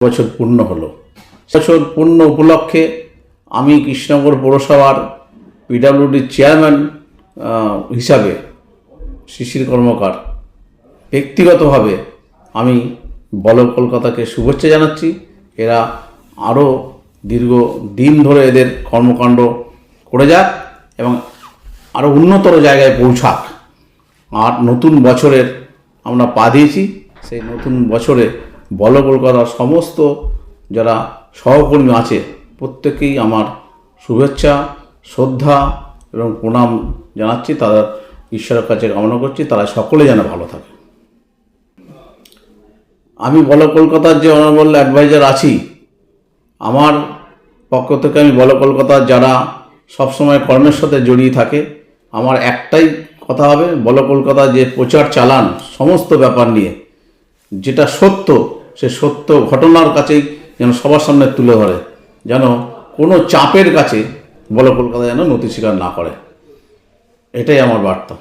বছর পূর্ণ হলো। বছর পূর্ণ উপলক্ষে আমি কৃষ্ণনগর পৌরসভার পিডাব্লিউডির চেয়ারম্যান হিসাবে শিশির কর্মকার। ব্যক্তিগতভাবে আমি বল কলকাতাকে শুভেচ্ছা জানাচ্ছি। এরা আরও দীর্ঘ দিন ধরে এদের কর্মকাণ্ড করে যাক এবং আরও উন্নতর জায়গায় পৌঁছাক। আর নতুন বছরের আমরা পা দিয়েছি। সেই নতুন বছরে বল কলকাতার সমস্ত যারা সহকর্মী আছে, প্রত্যেকেই আমার শুভেচ্ছা, শ্রদ্ধা এবং প্রণাম জানাচ্ছি। তারা ঈশ্বরের কাছে কামনা করছি। তারা সকলে যেন ভালো থাকে। আমি বল কলকাতার যে অনারেবল অ্যাডভাইজার আছি, আমার পক্ষ থেকে আমি বল কলকাতার যারা সবসময় কর্মের সাথে জড়িয়ে থাকে, আমার একটাই কথা হবে, বল কলকাতা যে প্রচার চালান, সমস্ত ব্যাপার নিয়ে যেটা সত্য, সে সত্য ঘটনার কাছেই যেন সবার সামনে তুলে ধরে, যেন কোনো চাপের কাছে বল কলকাতা যেন নতি স্বীকার না করে। এটাই আমার বার্তা।